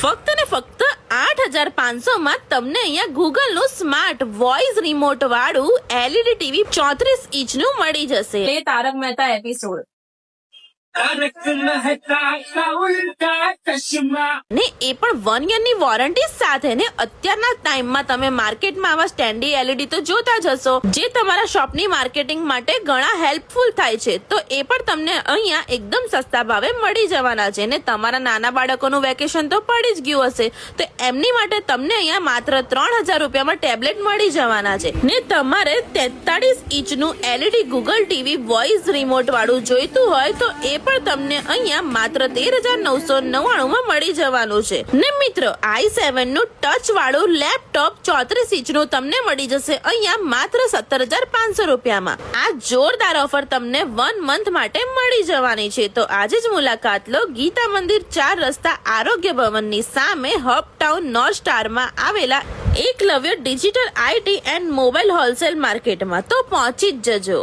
ફક્ત ને ફક્ત આઠ હજાર પાંચસો માં તમને અહીંયા ગૂગલનું સ્માર્ટ વોઇસ રિમોટ વાળું એલઈડી ટીવી ચોત્રીસ ઇંચનું મળી જશે. તારક મહેતા એપિસોડ તારક મહેતા કા ઉલ્ટા ચશ્મા ને એ પણ વન યરની વોરંટી સાથે ને અત્યારના ટાઈમમાં તમે માર્કેટમાં આવા સ્ટેન્ડી એલઈડી તો જોતા જ હશો. જે તમારા શોપની માર્કેટિંગ માટે ઘણા હેલ્પફુલ થાય છે, તો એ પણ તમને અહીંયા એકદમ સસ્તા ભાવે મળી જવાના છે ને તમારા નાના બાળકોનું વેકેશન તો પડી જ ગયું હશે, તો એમની માટે તમને અહીંયા માત્ર ત્રણ હજાર રૂપિયામાં ટેબ્લેટ મળી જવાના છે. ને તમારે તેતાળીસ ઇંચનું LED Google TV voice remote વાળું જોઈતું હોય તો એ પણ તમને અહીંયા માત્ર તેર હજાર નવસો નવ્વાણું માં મળી જવાનું છે. ને મિત્રો આઈ સેવનનું ટચ વાળું લેપટોપ ચોત્રીસ ઇંચનું તમને મળી જશે અહીંયા માત્ર સત્તર હજાર પાંચસો રૂપિયામાં. આ જોરદાર ઓફર તમને વન મંથ માટે મળી જવાની છે. તો આજે જ મુલાકાત લો ગીતા મંદિર ચાર રસ્તા આરોગ્ય ભવનની સામે હબ ટાઉન નોર્થ સ્ટારમાં આવેલા Eklavya digital IT and mobile wholesale માર્કેટમાં. તો પહોંચી જ જજો.